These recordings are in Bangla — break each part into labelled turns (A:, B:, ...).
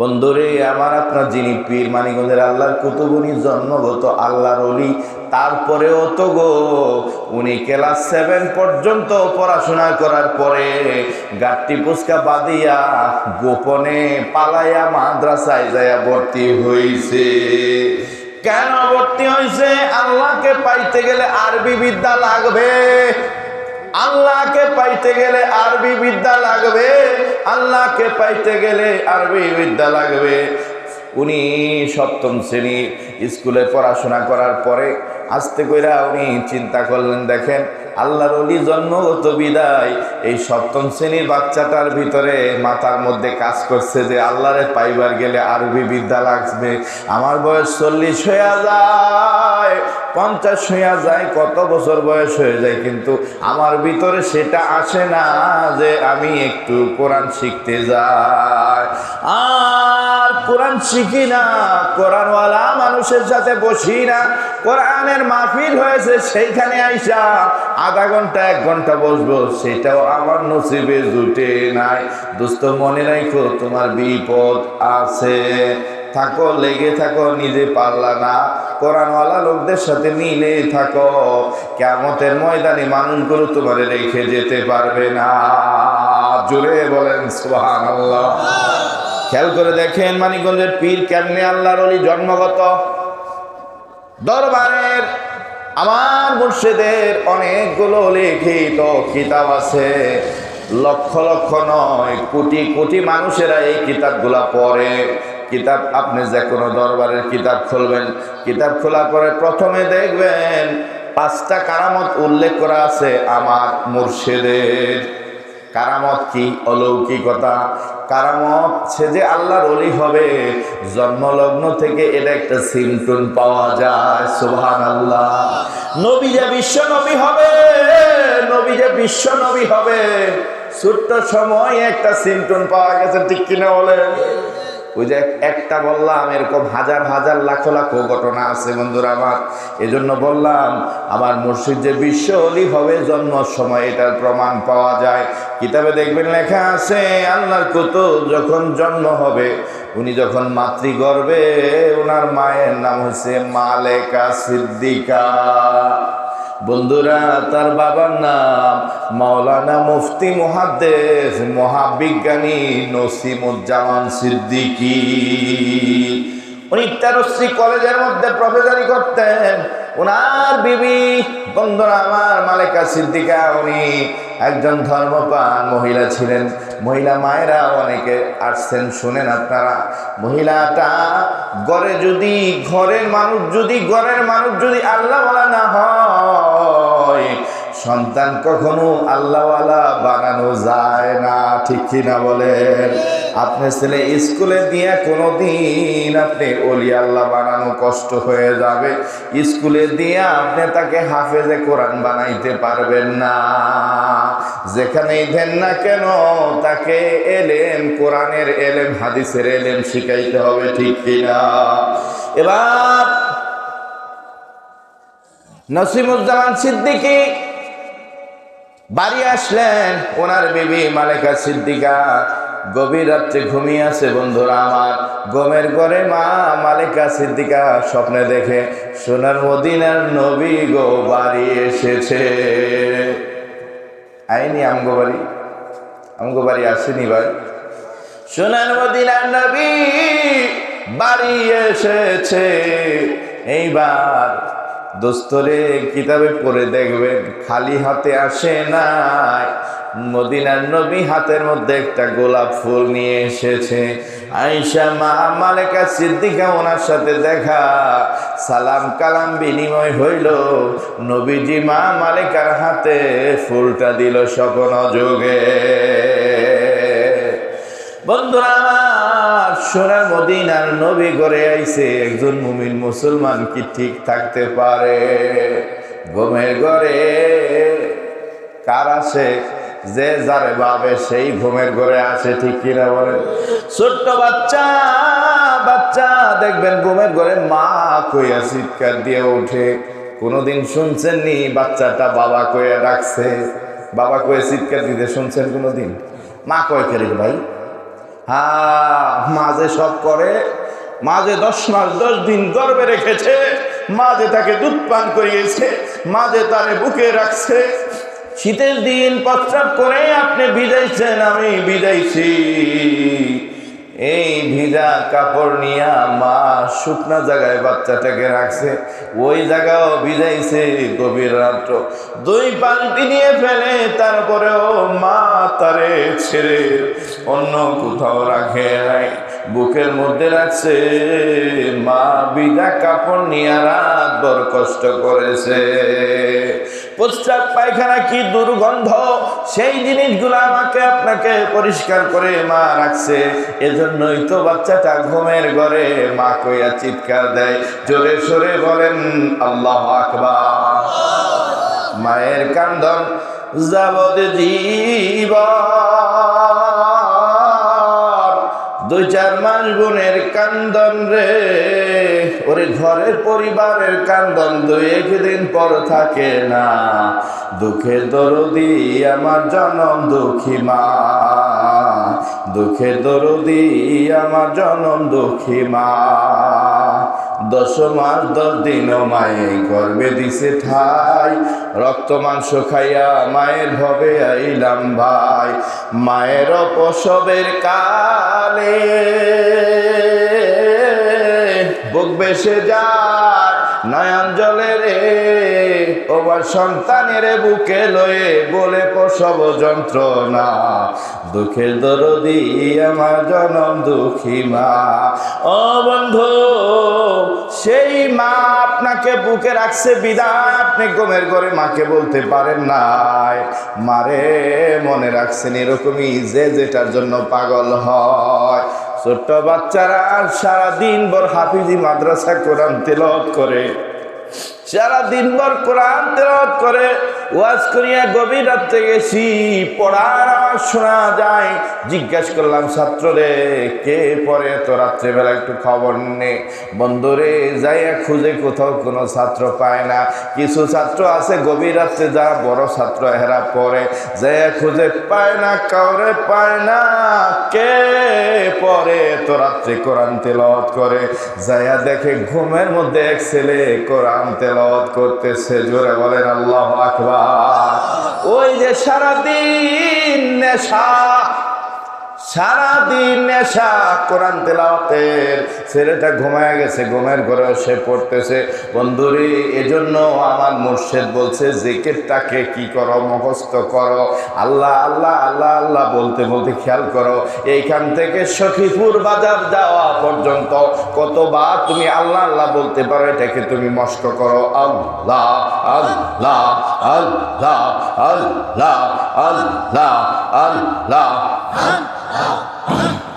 A: বন্ধুরে আমার আপনার যিনি পীর মানিগঞ্জের আল্লাহর কুতুবুনি জন্মগত আল্লাহর অলি তারপরেও তো গো, উনি ক্লাস সেভেন পর্যন্ত পড়াশোনা করার পরে গাট্টি পুস্কা বাদিয়া গোপনে পালাইয়া মাদ্রাসায় যাইয়া ভর্তি হইছে। কেন ভর্তি হয়েছে আল্লাহকে পাইতে গেলে আরবি বিদ্যা লাগবে। আল্লাহকে পাইতে গেলে আরবি বিদ্যা লাগবে। আল্লাহকে পাইতে গেলে আরবি বিদ্যা লাগবে। উনি সপ্তম শ্রেণি স্কুলে পড়াশোনা করার পরে আসতে কইরা উনি চিন্তা করলেন, দেখেন আল্লাহর অলি জন্মগত বিদায়। এই সপ্তম শ্রেণির বাচ্চাটার ভিতরে মাথার মধ্যে কাজ করছে যে আল্লাহরে পাইবার গেলে আরবি বিদ্যা লাগবে। আমার বয়স চল্লিশ হয়ে যায়, পঞ্চাশ হইয়া যায়, কত বছর বয়স হয়ে যায়, কিন্তু আমার ভিতরে সেটা আসে না যে আমি একটু কোরআন শিখতে যাই। আর কোরআন শিখি না, কোরআনওয়ালা মানুষের সাথে বসি না, কোরআনের মাহফিল হয়েছে সেইখানে আইসা আধা ঘণ্টা, এক ঘণ্টা বসবো, সেটাও আমার নসিবে জুটে নাই। দোস্ত, মনে রাখো, তোমার বিপদ আছে। থাকো, লেগে থাকো, নিজে পারলা না। কোরআনওয়ালা লোকদের সাথে মিলে থাকো। কেমতের ময়দানে মানুষগুলো তোমার রেখে যেতে পারবে না। জোরে বলেন সুহান আল্লাহ খেয়াল করে দেখেন মানিকগঞ্জের পীর কেমনে আল্লাহর অলি জন্মগত। দরবারের আমার মুর্শিদের অনেকগুলো লিখিত কিতাব আছে। লক্ষ লক্ষ নয়, কোটি কোটি মানুষেরা এই কিতাবগুলা পড়ে। কিতাব আপনি যে কোনো দরবারের কিতাব খুলবেন। কিতাব খোলার পরে প্রথমে দেখবেন পাঁচটা কারামত উল্লেখ করা আছে আমার মুর্শিদের। কারামত কি অলৌকিকতা? কারামত সে যে আল্লাহর অলি হবে, জন্মলগ্ন থেকে এটা একটা সিমটুন পাওয়া যায় সোহান আল্লাহ নবী যে বিশ্ব নবী হবে, নবী যে বিশ্ব নবী হবে, ছোট্ট সময় একটা সিমটুন পাওয়া গেছে, ঠিক কিনা বলে ওই যে একটা বললাম, এরকম হাজার হাজার লাখ লাখ ঘটনা আছে বন্ধুরা আমার। এজন্য বললাম, আমার মসজিদ যে বিশ্ব অলি হবে, জন্ম সময় এটার প্রমাণ পাওয়া যায়। কিতাবে দেখবেন লেখা আছে, আল্লাহর কুতুব যখন জন্ম হবে, উনি যখন মাতৃগর্ভে ওনার মায়ের নাম হচ্ছে মালেকা সিদ্দিকা। বন্ধুরা, তার বাবার নাম মাওলানা মুফতি মহাদ্দেশ মহাবিজ্ঞানী নসিমুজ্জামান সিদ্দিকী। উনি তেরশ্রী কলেজের মধ্যে প্রফেসরি করতেন। ওনার বিবি, বন্ধুরা আমার, মালেকা সিদ্দিকা, উনি একজন ধর্মপান মহিলা ছিলেন। মহিলা মায়েরা অনেকে আসছেন, শুনেন আপনারা। মহিলাটা ঘরে যদি, ঘরের মানুষ যদি, ঘরের মানুষ যদি আল্লাহ না হয় সন্তান কখনো আল্লাহওয়ালা বানানো যায় না, ঠিক কিনা বলেন? আপনি ছেলে স্কুলে দিয়ে কোনো দিন আপনি অলি আল্লাহ বানানো কষ্ট হয়ে যাবে। স্কুলে দিয়ে আপনি তাকে হাফেজে কোরআন বানাইতে পারবেন না। যেখানেই দেন না কেন, তাকে এলেম, কোরআনের এলেম, হাদিসের এলেম শিখাইতে হবে, ঠিক কিনা? এবার নসিমুজ্জামান সিদ্দিকী বাড়ি আসলেন, ওনার বিবি মালেকা সিদ্দিকা। গভীর রাত্রে ঘুমিয়ে আছে বন্ধুরা আমার। গমের ঘরে মা মালেকা সিদ্দিকা স্বপ্নে দেখে, সোনার মদিনার নবী গো বাড়ি এসেছে। আইনি আমগো বাড়ি? আমগো বাড়ি আসেনি ভাই। সোনার মদিনার নবী বাড়ি এসেছে। এইবার দোস্তরে কিতাবে পড়ে দেখবেন, খালি হাতে আসে নাই মদিনার নবী হাতের মধ্যে একটা গোলাপ ফুল নিয়ে এসেছে। আইসা মা মালেকা সিদ্দিকা ওনার সাথে দেখা। সালাম কালাম বিনিময় হইল। নবীজি মা মালেকার হাতে ফুলটা দিল সকন যোগে। বন্ধুরা সোনার মদিনার নবী করে আইছে। একজন মুমিন মুসলমান কি ঠিক থাকতে পারে? ঘুমের ঘরে কার আসে? যে যারে ভাবে সেই ঘুমের ঘরে আসে, ঠিক কিনা বলে ছোট্ট বাচ্চা বাচ্চা, দেখবেন ঘুমের ঘরে মা কইয়া চিৎকার দিয়ে ওঠে। কোনোদিন শুনছেন নি বাচ্চাটা বাবা কইয়া ডাকছে? বাবা কয়ে চিৎকার দিতে শুনছেন কোনোদিন? মা কয় কেরে ভাই? মাঝে সব করে, মাঝে দশ মাস, দশ দিন গর্বে রেখেছে, মাঝে তাকে দুধ পান করিয়েছে, মাঝে তারে বুকে রাখছে। শীতের দিন প্রস্রাব করে আপনি বিদাইছেন আমি বিদাইছি এই ভিজা কাপড় নিয়া মা শুকনা জায়গায় বাচ্চাটাকে রাখছে। ওই জায়গাও ভিজাইছে গভীর রাত্র। দুই পাল্টি নিয়ে ফেলে, তারপরেও মা তারে ছেড়ে অন্য কোথাও রাখে নাই। বুকের মধ্যে রাখছে মা ভিজা কাপড় নিয়ে রাত বড় কষ্ট করেছে। প্রস্রাব পায়খানা কি দুর্গন্ধ? সেই জিনিসগুলো আমাকে আপনাকে পরিষ্কার করে মা রাখছে। এজন্যই তো বাচ্চাটা ঘুমের ঘরে মা কইয়া চিৎকার দেয়। জোরে সরে বলেন, আল্লাহ আকবার। মায়ের কান্দন যাবত জীবন দুই চার মাস বোনের কান্দন রে। ওরে ঘরের পরিবারের কান্দন দুই একদিন পর থাকে না। দুঃখে দরদি আমার জনম দুঃখী মা। দুঃখে দরদি আমার জনম দুঃখী মা। দশ মাস, দশ দিন মায়ে গর্বে দিছে ঠাই। রক্ত মাংস খাইয়া মায়ের ভবে আইলাম ভাই। মায়ের প্রসবের কালে বুক বেসে যায়, নয়ন জলে রে। ওবার সন্তানের বুকে লয়ে বলে প্রসব যন্ত্রণা। দুঃখের দরদি আমার জনম দুঃখী মা। ও বন্ধু, সেই মা আপনাকে বুকে রাখছে বিদায়। আপনি ঘুমের ঘরে মাকে বলতে পারেন নাই। মারে মনে রাখছেন এরকমই যে যেটার জন্য পাগল হয়। ছোট্ট বাচ্চারা সারাদিন বর হাফিজি মাদ্রাসা কোরআন তেলত করে। সারা দিনভর কোরআন তেলাওয়াত করে, ওয়াজ করিয়া গভীর রাত্রে গেছি পড়ার শোনা যায়। জিজ্ঞেস করলাম, ছাত্র রে, কে পড়ে? তো রাত্রেবেলা একটু খবর নে। বন্ধুরে যাইয়া খুঁজে কোথাও কোনো ছাত্র পায় না। কিছু ছাত্র আছে, গভীর রাত্রে যারা বড় ছাত্র হেরা পড়ে। যাইয়া খুঁজে পায় না, কাউরে পায় না, কে পরে তো রাত্রে কোরআন তেলাওয়াত করে। যাইয়া দেখে ঘুমের মধ্যে এক ছেলে কোরআন তেলাওয়াত করতেছে জোরে বলেন আল্লাহ আকবার। ওই যে সারাদিন নেশা সারাদিন নেশা, কোরআন তেলাওয়াতের ছেলেটা ঘুমায় গেছে, ঘুমের ঘরে সে পড়তেছে। বন্ধুরে, এজন্য আমার মুর্শেদ বলছে, জেকেরটাকে কি করো, মুখস্থ করো। আল্লাহ আল্লাহ আল্লাহ আল্লাহ বলতে বলতে খেয়াল করো, এইখান থেকে সখীপুর বাজার যাওয়া পর্যন্ত কতবার তুমি আল্লাহ আল্লাহ বলতে পারো, এটাকে তুমি মস্ত করো। আল্লাহ আল্লাহ আল্লাহ আল্লাহ আল্লাহ আল্লাহ আল্লাহ আল্লাহ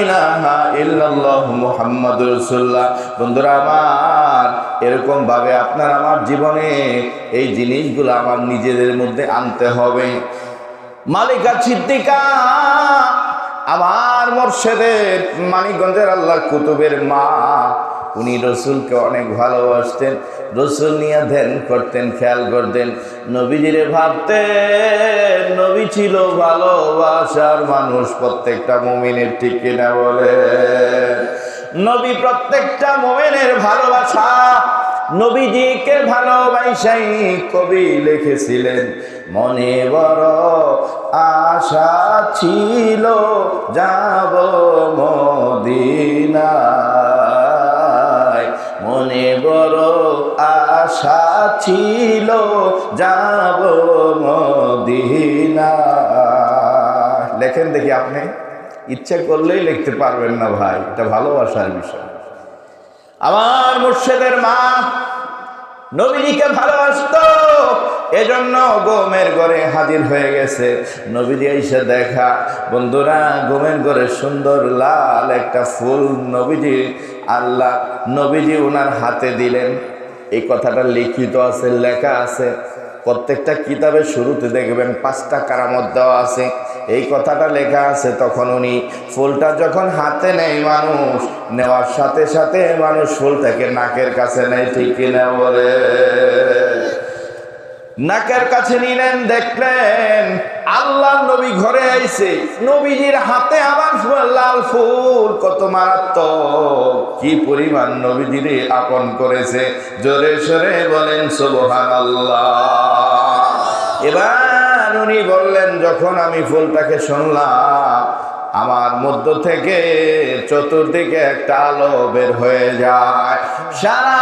A: ইলাহা ইল্লাল্লাহ মুহাম্মাদুর রাসূলুল্লাহ। বন্ধুরা আমার, এরকম ভাবে আপনার আমার জীবনে এই জিনিসগুলো আমার নিজেদের মধ্যে আনতে হবে। মালিকা সিদ্দিকা, আমার মোর্শেদের, মানিকগঞ্জের আল্লাহ কুতুবের মা উনি রসুলকে অনেক ভালোবাসতেন। রসুল নিয়ে ধ্যান করতেন, খেয়াল করতেন। নবীজিরে ভাবতেন, নবী ছিল ভালোবাসার মানুষ, প্রত্যেকটা মুমিনের ঠিক কিনা বলে। নবী প্রত্যেকটা মোমেনের ভালোবাসা, নবীজিকে ভালোবাসাই কবি লিখেছিলেন। মনে বড় আশা ছিল, যাব আশা ছিল যাব মদিনায়। লেখেন দেখি আপনি, ইচ্ছা করলেই লিখতে পারবেন না ভাই, এটা ভালোবাসার বিষয়। আমার মুর্শেদের মা নবীজিকে ভালোবাসতো, এজন্য গোমের ঘরে হাজির হয়ে গেছে। নবীজি এসে দেখা, বন্ধুরা, গোমের ঘরে সুন্দর লাল একটা ফুল, নবীজি, আল্লাহ, নবীজি ওনার হাতে দিলেন। এই কথাটা লিখিত আছে, লেখা আছে। প্রত্যেকটা কিতাবের শুরুতে দেখবেন পাঁচটা কারামত দেওয়া আছে। এই কথাটা লেখা আছে তখন উনি, ফুলটা যখন হাতে নেয় মানুষ, নেওয়ার সাথে সাথে মানুষ ফুলটাকে নাকের কাছে নেয়। ঠিক কিনা বলে? নাকের কাছে নিলেন, দেখলেন আল্লাহ নবী ঘরে আইছে। নবীজির হাতে আবার লাল ফুল, কত মারাত্মক, কি পরিমাণ নবীজিরে আপন করেছে। জোরে সরে বলেন সুবহান এবার উনি বললেন, যখন আমি ফুলটাকে শুনলাম আমার মধ্য থেকে চতুর্দিকে একটা আলো বের হয়ে যায়। সারা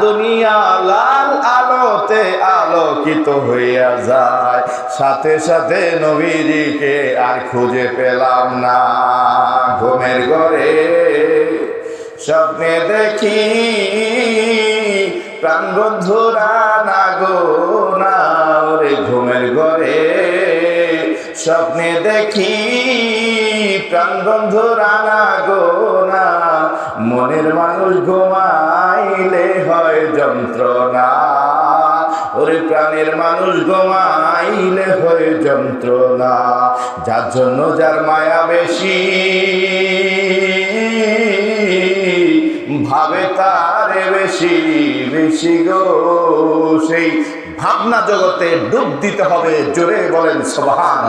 A: দুনিয়া লাল আলোতে আলোকিত হইয়া যায়। সাথে সাথে নবীজিকে আর খুঁজে পেলাম না। ঘুমের ঘরে স্বপ্নে দেখি প্রাণ বন্ধুরা, না গো, না ঘুমের ঘরে স্বপ্নে দেখি প্রাণ বন্ধুরা রানা গো না, মনের মানুষ ঘুমাইলে হয় যন্ত্রণা। ওরে প্রাণের মানুষ ঘুমাইলে হয় যন্ত্রণা, যার জন্য যার মায়া বেশি। ভাবে তারে বেশি বেশি গো, সেই ভাবনা জগতে ডুব দিতে হবে, জোরে বলেন সোহান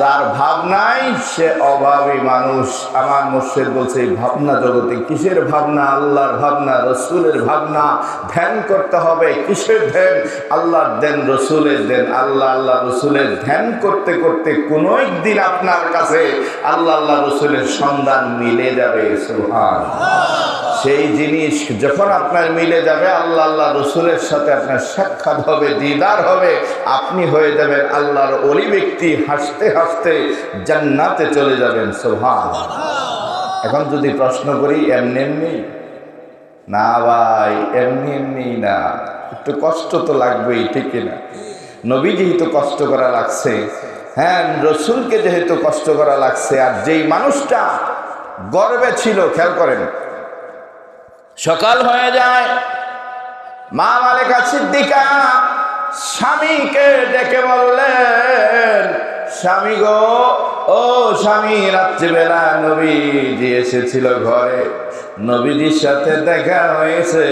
A: যার ভাবনাই সে অভাবী মানুষ। আমার মুর্শেদ বলছে ভাবনা জগতে কিসের ভাবনা? আল্লাহর ভাবনা, রসুলের ভাবনা। ধ্যান করতে হবে। কিসের ধ্যান? আল্লাহর দেন রসুলের দেন। আল্লাহ আল্লাহ রসুলের ধ্যান করতে করতে কোনো একদিন আপনার কাছে আল্লাহ আল্লাহ রসুলের সন্ধান মিলে যাবে। সোহান সেই জিনিস যখন আপনার মিলে যাবে, আল্লাহ আল্লাহ রসুলের সাথে আপনার সাক্ষাৎ হবে, দিদার হবে, আপনি হয়ে যাবেন আল্লাহর অলি ব্যক্তি, হাসতে হাসতে জান্নাতে চলে যাবেন সোহান এখন যদি প্রশ্ন করি, এমনি এমনি? না ভাই, এমনি এমনি না। একটু কষ্ট তো লাগবেই, ঠিক না নবী যেহেতু কষ্ট করা লাগছে। হ্যাঁ রসুলকে যেহেতু কষ্ট করা লাগছে, আর যেই মানুষটা গর্বে ছিল, খেয়াল করেন সকাল হয়ে যায়। মা মালিকা সিদ্দিকা স্বামীকে ডেকে বললেন, স্বামী গো, ও স্বামী, রাত্রিবেলা নবীজি এসেছিল ঘরে। নবীজির সাথে দেখা হয়েছে।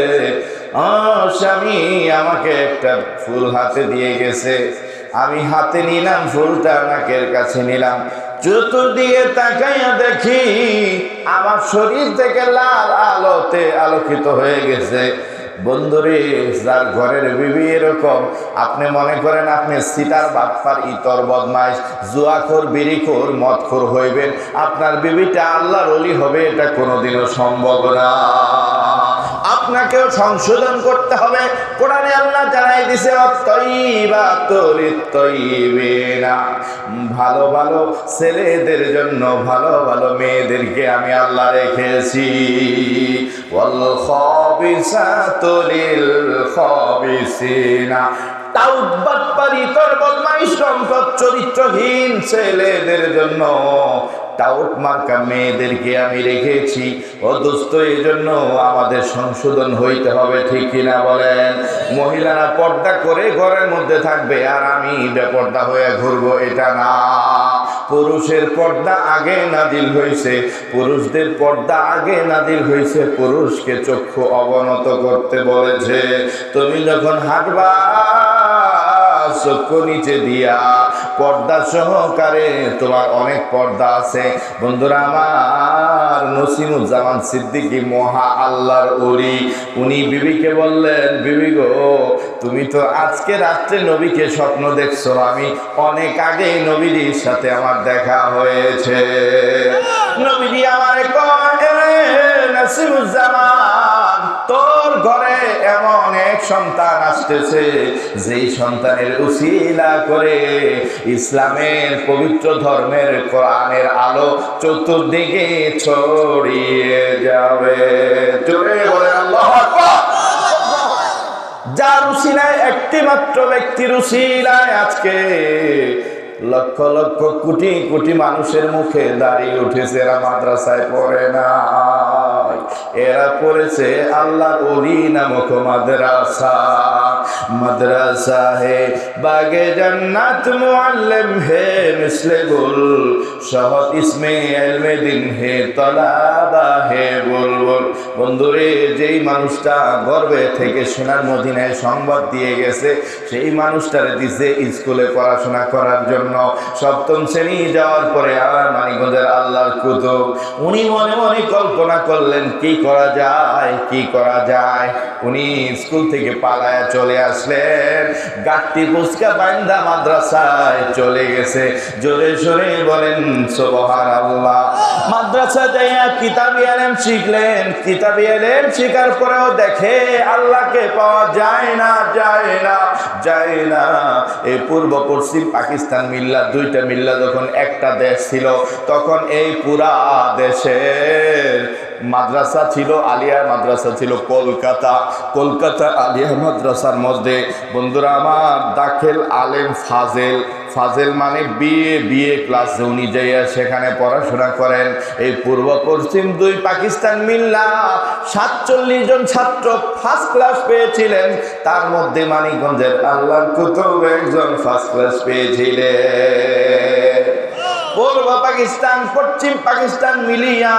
A: ও স্বামী, আমাকে একটা ফুল হাতে দিয়ে গেছে। আমি হাতে নিলাম, ফুলটা নাকের কাছে নিলাম। চতুর্দিকে তাকাইয়া দেখি আমার শরীর থেকে লাল আলোতে আলোকিত হয়ে গেছে। বন্ধুরে, যার ঘরের বিবি এরকম, আপনি মনে করেন আপনি সিটার বাটপার, ইতর বদমাইশ, জুয়াখোর, বিড়িখোর, মদখোর হইবেন। আপনার বিবিটা আল্লাহর অলি হবে, এটা কোনোদিনও সম্ভব না। আপনাকেও সংশোধন করতে হবে। কোরআনে আল্লাহ জানাই দিছে ভালো ভালো ছেলেদের জন্য, ভালো ভালো মেয়েদেরকে আমি আল্লাহ রেখেছি। চরিত্রহীন ছেলেদের জন্য। টাউট মার্কা মেয়েদেরকে আমি রেখেছি। ও দোস্ত এই জন্য আমাদের সংশোধন হইতে হবে, ঠিক কিনা বলেন? মহিলারা পর্দা করে ঘরের মধ্যে থাকবে, আর আমি বেপর্দা হয়ে ঘুরবো, এটা না। পুরুষের পর্দা আগে নাদিল হয়েছে পুরুষদের পর্দা আগে নাদিল হয়েছে পুরুষকে চক্ষু অবনত করতে বলেছে। তুমি যখন হাঁটবা চক্ষু নিচে দিয়া পর্দা সহকারে তোমার অনেক পর্দা আছে। বন্ধুরা, আমার নসিমুজ্জামান মহা আল্লাহর ওলি। উনি বিবিকে বললেন, বিবি গো, তুমি তো আজকে রাত্রে নবীকে স্বপ্ন দেখছ। আমি অনেক আগেই নবীজির সাথে আমার দেখা হয়েছে। নবীজি আমার নসিমুজ্জামান তোর ঘরে এমন এক সন্তান আসতেছে, যেই সন্তানের উসিলা করে ইসলামের পবিত্র ধর্মের কোরআনের আলো চতুর্দিকে ছড়িয়ে যাবে। যার উসিলায় একটি মাত্র ব্যক্তির উসিলায় আজকে লক্ষ লক্ষ কোটি কোটি মানুষের মুখে দাঁড়িয়ে উঠেছে, এরা মাদ্রাসায় পড়ে না এরা পড়েছে আল্লাহ অলি নামক মাদ্রাসা। মাদ্রাসা হে বাগে জান্নাত মুআল্লিম হে মিসলে গুল শহদ ইসমে এলমে দিন হে তলাবা হে বুলবুল। বন্ধুরে, যেই মানুষটা গর্বে থেকে সোনার মদিনায় সংবাদ দিয়ে গেছে, সেই মানুষটারে দিছে স্কুলে পড়াশোনা করার জন্য। সপ্তম শ্রেণি যাওয়ার পরে আর মানিকগঞ্জের আল্লাহর কুতুব। উনি মনে মনে কল্পনা করলেন, কি করা যায়? কি করা যায়? উনি স্কুল থেকে পালায় চলে আসলেন। গাট্টি পুচকা বান্দা মাদ্রাসায় চলে গেছে। জোরে সোরে বলেন সোবহান আল্লাহ মাদ্রাসা যাইয়া কিতাবি আলেম শিখলেন। কিতাবি আলেম শিখার পরেও দেখে আল্লাহকে পাওয়া যায় না যায় না যায় না। এই পূর্ব পশ্চিম পাকিস্তান মিল্লা দুইটা মিল্লা যখন একটা দেশ ছিল তখন এই পুরা দেশের মাদ্রাসা ছিল আলিয়া মাদ্রাসা ছিল কলকাতা। কলকাতা আলিয়া মাদ্রাসার মধ্যে। বন্ধুরা, আমার দাখেল আলেম ফাজেল। ফাজেল মানে বিয়ে বিয়ে ক্লাস উনি যাইয়া সেখানে পড়াশোনা করেন। এই পূর্ব পশ্চিম দুই পাকিস্তান মিল্লা সাতচল্লিশ জন ছাত্র ফার্স্ট ক্লাস পেয়েছিলেন। তার মধ্যে মানিকগঞ্জের আল্লাহর কুতুব একজন ফার্স্ট ক্লাস পেয়েছিলেন। পূর্ব পাকিস্তান, পশ্চিম পাকিস্তান মিলিয়া,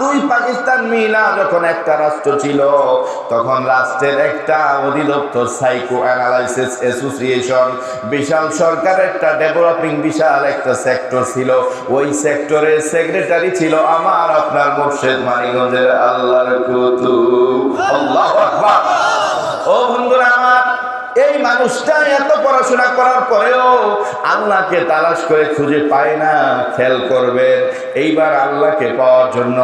A: দুই পাকিস্তান মিলা যখন একটা রাষ্ট্র ছিল, তখন রাষ্ট্রের একটা অধিদপ্তর সাইকো অ্যানালাইসিস অ্যাসোসিয়েশন বিশাল সরকারের একটা ডেভেলপিং বিশাল একটা সেক্টর ছিল। ওই সেক্টরের সেক্রেটারি ছিল আমার, আপনার মোর্শেদ মানিগঞ্জের আল্লাহর কুতুব। আল্লাহু ও বন্ধুরা, আমার এই মানুষটা এত পড়াশোনা করার পরেও আল্লাহকে তালাশ করে খুঁজে পায় না খেল করবে। এইবার আল্লাহকে পাওয়ার জন্য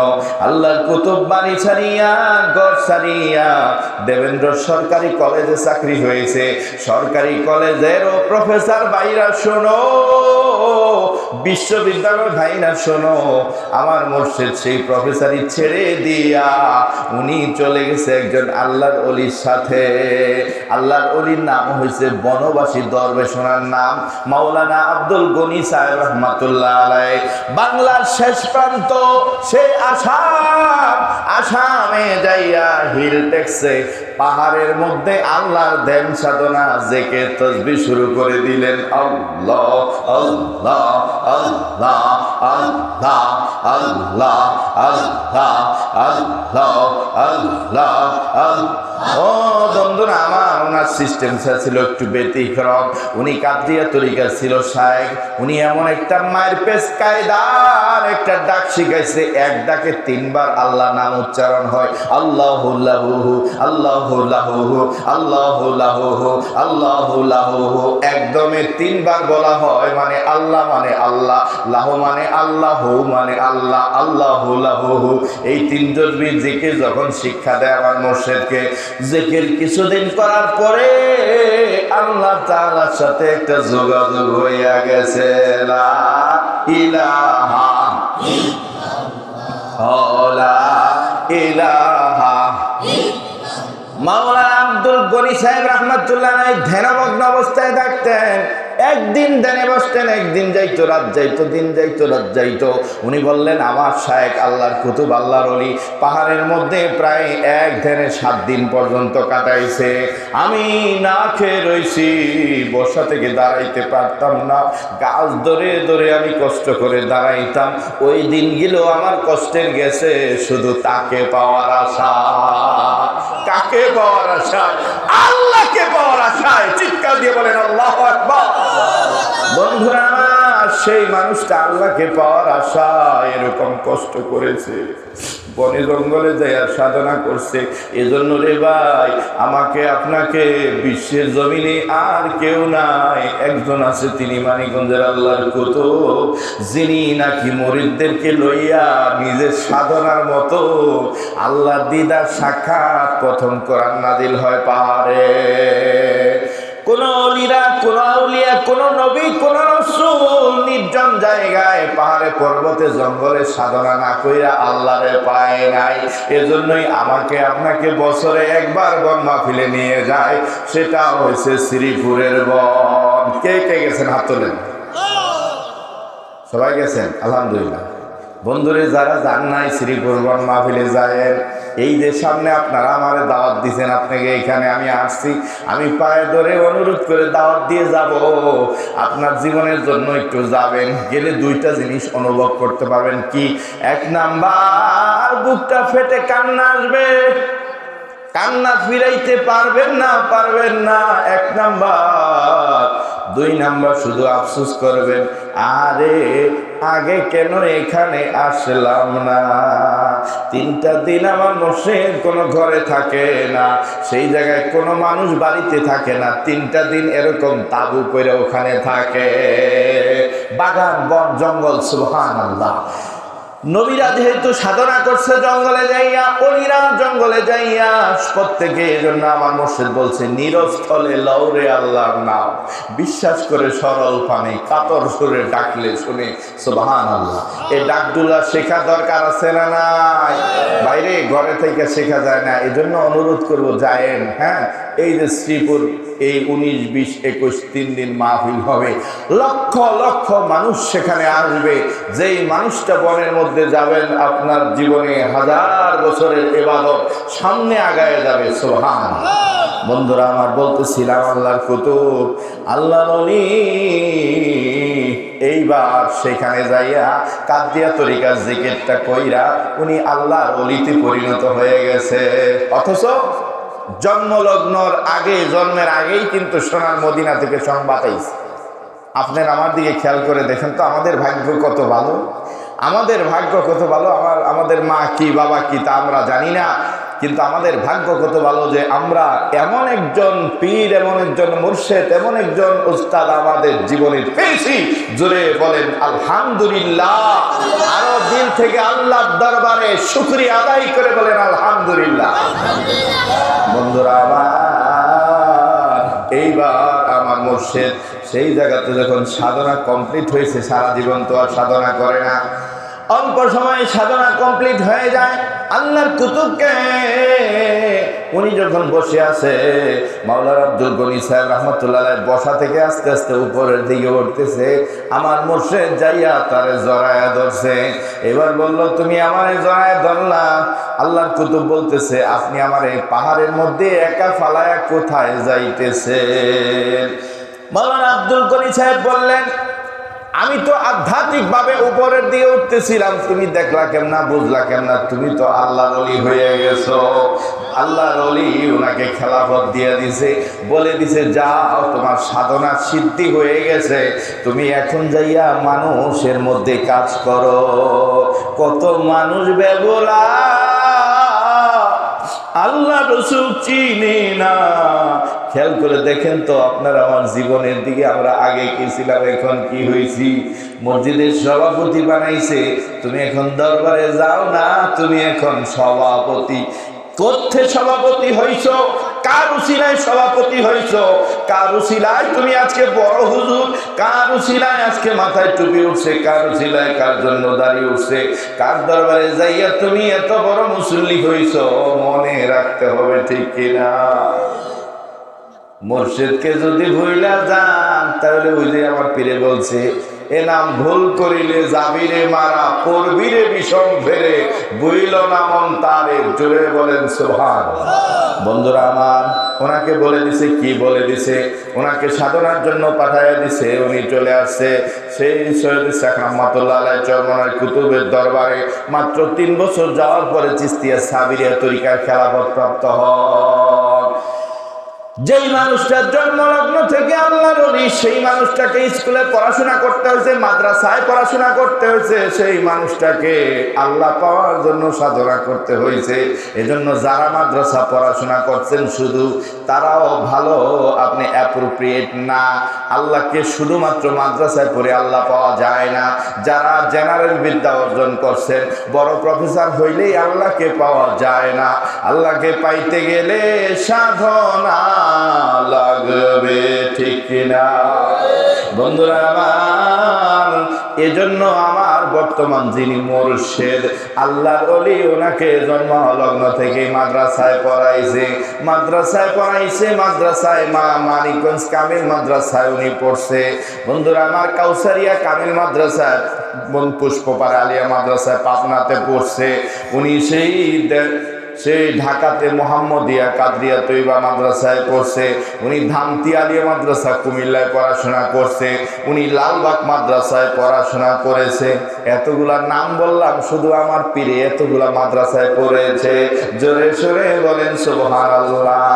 A: আল্লাহর কুতুব বাড়ি ছাড়িয়া গড় ছাড়িয়া দেবেন্দ্র সরকারি কলেজে চাকরি হয়েছে। সরকারি কলেজেরও প্রফেসর বাইরা শোনো বিশ্ববিদ্যালয় ভাই না, শোনো, আমার মোর্শেদ সেই প্রফেসরই ছেড়ে দিয়া উনি চলে গেছে একজন আল্লাহর অলির সাথে। আল্লাহর অলির নাম হয়েছে বনবাসী দরবেশনার নাম মাওলানা আব্দুল গনি সাহেব রহমাতুল্লাহ আলাই বাংলার শেষ প্রান্ত, সে আসাম। আসামে যাইয়া হিল টেক্সে পাহাড়ের মধ্যে আল্লাহর ধ্যান সাধনা, জেকে তসবি শুরু করে দিলেন। আল্লাহ আল্লাহ আল্লাহ আল্লাহ আল্লাহ আল্লাহ আল্লাহ আল্লাহ। ও বন্ধুরা, আমার ওনার সিস্টেম ছিল একটু ব্যতিক্রম। উনি কাদ্রিয়া তরিকা ছিল শায়েক উনি এমন একটা মায়ের পেস কায়দার একটা ডাক শিখাইছে, এক ডাকে তিনবার আল্লাহ নাম উচ্চারণ হয়। আল্লাহ লাহুহু, আল্লাহ আল্লাহ আল্লাহ একদমে তিনবার বলা হয় মানে আল্লাহ মানে আল্লাহ, লাহ মানে আল্লাহ মানে আল্লাহ আল্লাহ এই তিন যখন শিক্ষা দেয় আমার মোর্শেদকে কিছুদিন করার পরে আল্লাহ তাআলার সাথে একটা যোগাযোগ হইয়া গেছে ইলাহা ilaha মাওলানা আব্দুল গনি সাহেব রহমতুল্লাহ ধ্যানমগ্ন অবস্থায় থাকতেন। একদিন ধ্যানে বসতেন, একদিন যাইতো, রাত যাইতো, দিন যাইতো, রাত যাইতো। উনি বললেন, আমার শায়েক আল্লাহর কুতুব, আল্লাহর অলি পাহাড়ের মধ্যে প্রায় এক ধ্যানে সাত দিন পর্যন্ত কাটাইছে। আমি না খেয়ে রইছি বর্ষা থেকে দাঁড়াইতে পারতাম না। গাছ ধরে ধরে আমি কষ্ট করে দাঁড়াইতাম। ওই দিনগুলো আমার কষ্টের গেছে, শুধু তাকে পাওয়ার আশা। কাকে পাওয়ার আশায়? আল্লাহকে পাওয়ার আশায়। চিৎকার দিয়ে বলেন, আল্লাহ বন্ধুরা, সেই মানুষটা আল্লাহকে পাওয়ার আশা এরকম কষ্ট করেছে। বনে জঙ্গলে যাইয়া সাধনা করছে। এজন্য রে ভাই, আমাকে আপনাকে বিশ্বের জমিনে আর কেউ নাই। একজন আছে তিনি মানিকগঞ্জের আল্লাহর কত যিনি নাকি মরিদদেরকে লইয়া নিজের সাধনার মতো আল্লাহ দিদার সাক্ষাৎ প্রথম করার নাদিল হয় পাহাড়ে। কোন অলিরা, কোন আউলিয়া, কোন নবী, কোন রসুল নির্জন জায়গায় পাহাড়ে, পর্বতে, জঙ্গলে সাধনা না কইরা আল্লাহরে পায় নাই। এজন্যই আমাকে আপনাকে বছরে একবার বন মাহফিলে নিয়ে যায়, সেটা হয়েছে শ্রীপুরের বন। কে কে গেছেন? হাত তোলেন। সবাই গেছেন? আলহামদুলিল্লাহ। বন্ধুরে, যারা যান নাই শ্রীপুর বন মাহফিলে যায় এই যে সামনে আপনারা আমার দাওয়াত দিচ্ছেন আপনাকে এখানে আমি আসছি। আমি পায়ে ধরে অনুরোধ করে দাওয়াত দিয়ে যাব। আপনার জীবনের জন্য একটু যাবেন, গেলে দুইটা জিনিস অনুভব করতে পারবেন কি? এক নাম্বার, বুকটা ফেটে কান্না আসবে। কান্না ফিরাইতে পারবেন না পারবেন না। এক নাম্বার দুই নাম্বার শুধু আফসোস করবেন, আরে আগে কেন এখানে আসলাম না? তিনটা দিন আমার মোশের কোনো ঘরে থাকে না, সেই জায়গায় কোনো মানুষ বাড়িতে থাকে না, তিনটা দিন এরকম তাবু করে ওখানে থাকে। বাগান, বন, জঙ্গল সুহান আল্লাহ নবীরা যেহেতু সাধনা করছে জঙ্গলে যাইয়া, অলিরা জঙ্গলে যাইয়া, প্রত্যেকে এই জন্য আমার মসজিদ বলছে নিরস্থলে লৌরে আল্লাহর নাম। বিশ্বাস করে সরল পানি কাতর সুরে ডাকলে শুনে সুবহান আল্লাহ এই ডাকডুলা শেখা দরকার আছে না নাই? বাইরে ঘরে থেকে শেখা যায় না। এই জন্য অনুরোধ করব, যায়েন হ্যাঁ? এই যে শ্রীপুর, এই উনিশ, বিশ, একুশ, তিন দিন মাহফিল হবে। লক্ষ লক্ষ মানুষ সেখানে আসবে। যেই মানুষটা বনের মধ্যে যাবেন, আপনার জীবনে হাজার বছরের এবাদত সামনে আগায় যাবে সোহান বন্ধুরা, আমার বলতেছিলাম, আল্লাহর কুতুব আল্লাহ এইবার সেখানে যাইয়া কাদিয়া তরিকার জিকিরটা কইরা উনি আল্লাহর অলিতে পরিণত হয়ে গেছে। অথচ জন্মলগ্নর আগে, জন্মের আগেই কিন্তু সোনার মদিনা থেকে সংবাদ আইছে। আপনার আমার দিকে খেয়াল করে দেখেন তো, আমাদের ভাগ্য কত ভালো? আমাদের ভাগ্য কত ভালো? আমার, আমাদের মা কি, বাবা কি তা আমরা জানি না। কিন্তু আমাদের ভাগ্য কত ভালো যে আমরা এমন একজন পীর, এমন একজন মুর্শেদ, এমন একজন উস্তাদ আমাদের জীবনে পেয়েছি। জোরে বলেন, আলহামদুলিল্লাহ। আরও দিন থেকে আল্লাহর দরবারে শুক্রিয়া আদায় করে বলেন, আলহামদুলিল্লাহ। বন্ধুরা আমার, এইবার আমার মুর্শেদ, সেই জায়গাতে যখন সাধনা কমপ্লিট হয়েছে, সারা জীবন তো আর সাধনা করে না। অল্প সময় সাধনা কমপ্লিট হয়ে যায়। আল্লাহর কুতুবকে উনি যখন বসে আছে মাওলার আব্দুল গনি সাহেব রহমতুল্লাহ বসা থেকে আস্তে আস্তে উপরের দিকে উঠতেছে, আমার মোর্শেদ যাইয়া তারে জড়ায়া ধরছে। এবার বলল, তুমি আমারে জড়ায়া ধরলা? আল্লাহর কুতুব বলতেছে, আপনি আমার এই পাহাড়ের মধ্যে একা ফালায়া কোথায় যাইতেছে মাওলানা আব্দুল গনি সাহেব বললেন আমি তো আধ্যাত্মিক ভাবে উপরের দিকে উঠতেছিলাম। তুমি দেখলা কেমনা, বুঝলা কেমনা, তুমি তো আল্লাহর অলি হয়ে গেছো। আল্লাহর অলি ওনাকে খেলাফত দিয়ে দিছে, বলে দিছে, যাও, তোমার সাধনা সিদ্ধি হয়ে গেছে। তুমি এখন যাইয়া মানুষের মধ্যে কাজ করো। কত মানুষ বেবলা আল্লাহ রসুল চিনি না। খেয়াল করে দেখেন তো আপনারা আমার জীবনের দিকে আমরা আগে কি ছিলাম এখন কি হয়েছি? মসজিদের সভাপতি বানাইছে, তুমি এখন দরবারে যাও না, তুমি এখন সভাপতি। কোথে সভাপতি হইছ? কার উসিলায় সভাপতি হইছ কার উসিলায় তুমি আজকে বড় হুজুর? কার উসিলায় আজকে মাথায় টুপি উঠছে? কার উসিলায় কার জন্য দাঁড়িয়ে উঠছে? কার দরবারে যাইয়া তুমি এত বড় মুসল্লি হইছ মনে রাখতে হবে ঠিক কিনা? মুর্শিদকে যদি ভুইলা যান, তাহলে ওই যে আমার পীরে বলছে এ নাম ভুল করিলে মারা বিষম ফেরে নামন তারে, জোরে বলেন সোহান বন্ধুরা আমার, ওনাকে বলে দিছে, কি বলে দিছে? ওনাকে সাধনার জন্য পাঠাইয়া দিছে, উনি চলে আসছে। সেই সৈয়দ শেখ রহমতুল্লাহ আলাই চরমনার কুতুবের দরবারে। মাত্র তিন বছর যাওয়ার পরে চিস্তিয়া সাবিরিয়া তরিকার খেলাফত প্রাপ্ত হন। যেই মানুষটার জন্মলগ্ন থেকে আল্লাহ রবি সেই মানুষটাকে স্কুলে পড়াশোনা করতে হয়েছে, মাদ্রাসায় পড়াশোনা করতে হয়েছে, সেই মানুষটাকে আল্লাহ পাওয়ার জন্য সাধনা করতে হয়েছে। এজন্য যারা মাদ্রাসা পড়াশোনা করছেন, শুধু তারাও ভালো, আপনি অ্যাপ্রোপ্রিয়েট না। আল্লাহকে শুধুমাত্র মাদ্রাসায় পড়ে আল্লাহ পাওয়া যায় না। যারা জেনারেল বিদ্যা অর্জন করছেন, বড় প্রফেসর হইলেই আল্লাহকে পাওয়া যায় না। আল্লাহকে পাইতে গেলে সাধনা লাগবে ঠিক কিনা বন্ধুরা আমার, এজন্য আমার বর্তমান যিনি মোরশেদ, আল্লাহর অলি ওনাকে জন্ম লগ্ন থেকে মাদ্রাসায় পড়াইছে। মাদ্রাসায় পড়াইছে, মাদ্রাসায় মা মানিকগঞ্জ কামিল মাদ্রাসায় উনি পড়ছে। বন্ধুরা আমার কাউসারিয়া কামিল মাদ্রাসায় পুষ্পপাড়া আলিয়া মাদ্রাসায় পাবনাতে পড়ছে। উনি সেই সেই ঢাকাতে মোহাম্মদিয়া কাদরিয়া তৈবা মাদ্রাসায় করছে উনি ধামতি আলিয়া মাদ্রাসা কুমিল্লায় পড়াশোনা করছে, উনি লালবাগ মাদ্রাসায় পড়াশোনা করেছে। এতগুলা নাম বললাম, শুধু আমার পীরে এতগুলা মাদ্রাসায় পড়েছে। জোরে সোরে বলেন, সুবহানাল্লাহ।